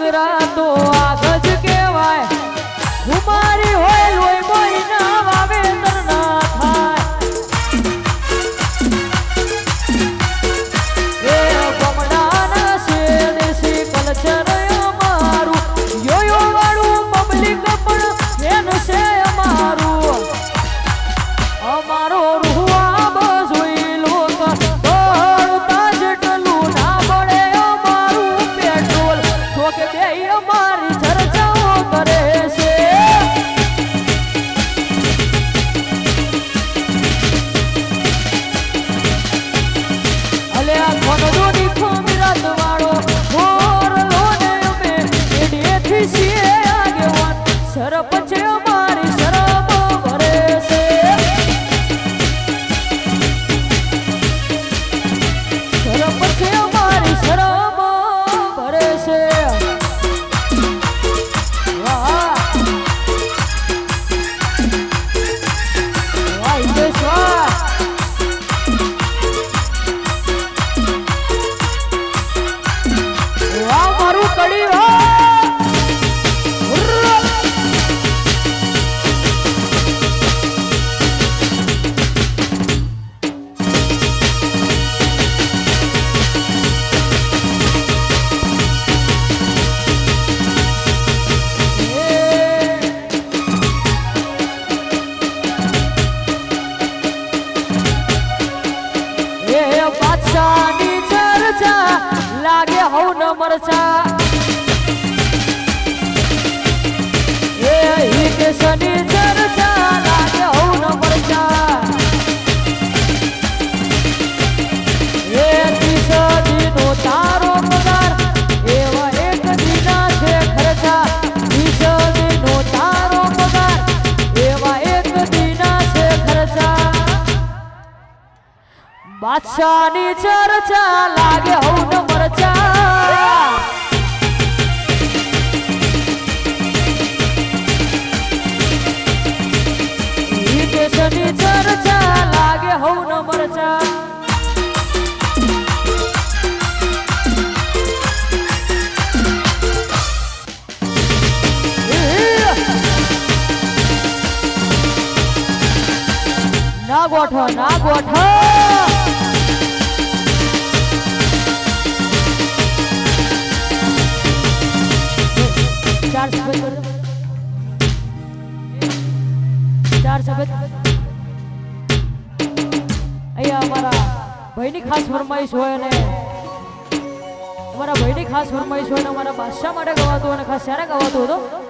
છોકરા તો આગળ બાદશાહની ચર્ચા લાગે હું મરચા. દેશની ચર્ચા લાગે હું મરચા ના ગોઠો ના ગોઠો ચાર સફેદ ચાર સફેદ અહીંયા અમારા ભાઈની ખાસ ફરમાઈશ હોય અને અમારા ભાઈની ખાસ ફરમાઈશ હોય અને અમારા બાદશાહ માટે ગવાતું અને ખાસ શેને ગવાતું હતું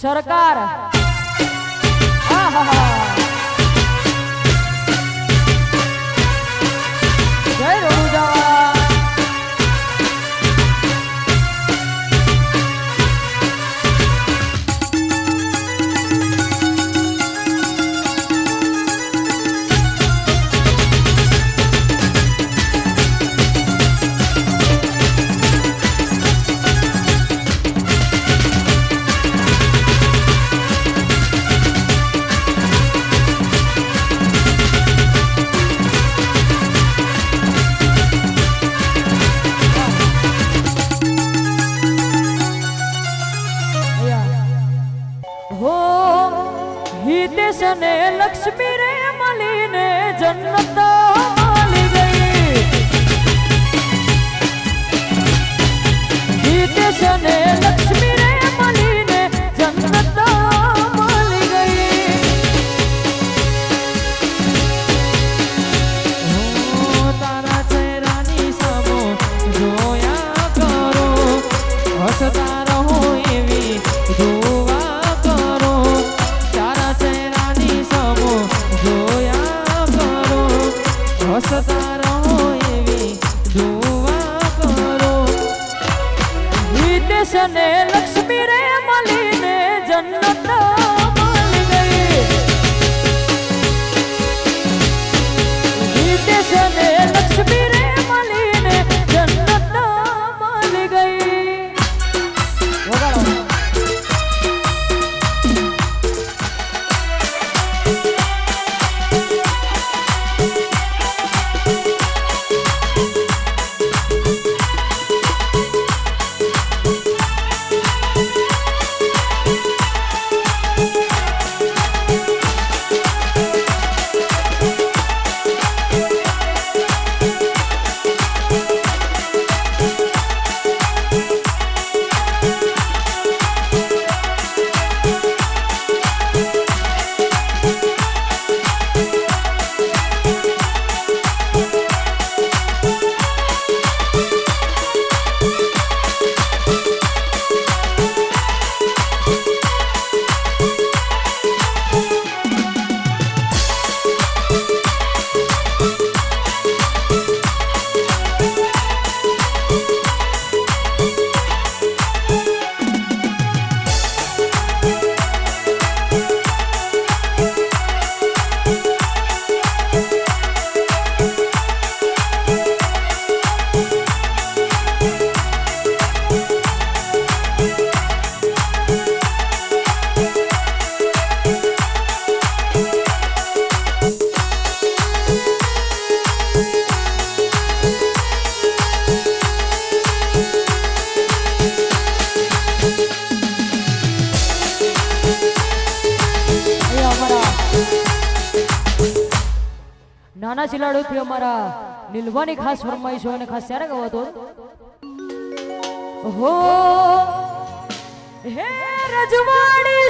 સરકાર આહાહા. ચિલાડોથી અમારા નીલવાની ખાસ ફરમાઈશ અને ખાસ ત્યારે ગવાતો હો હે રજવાડી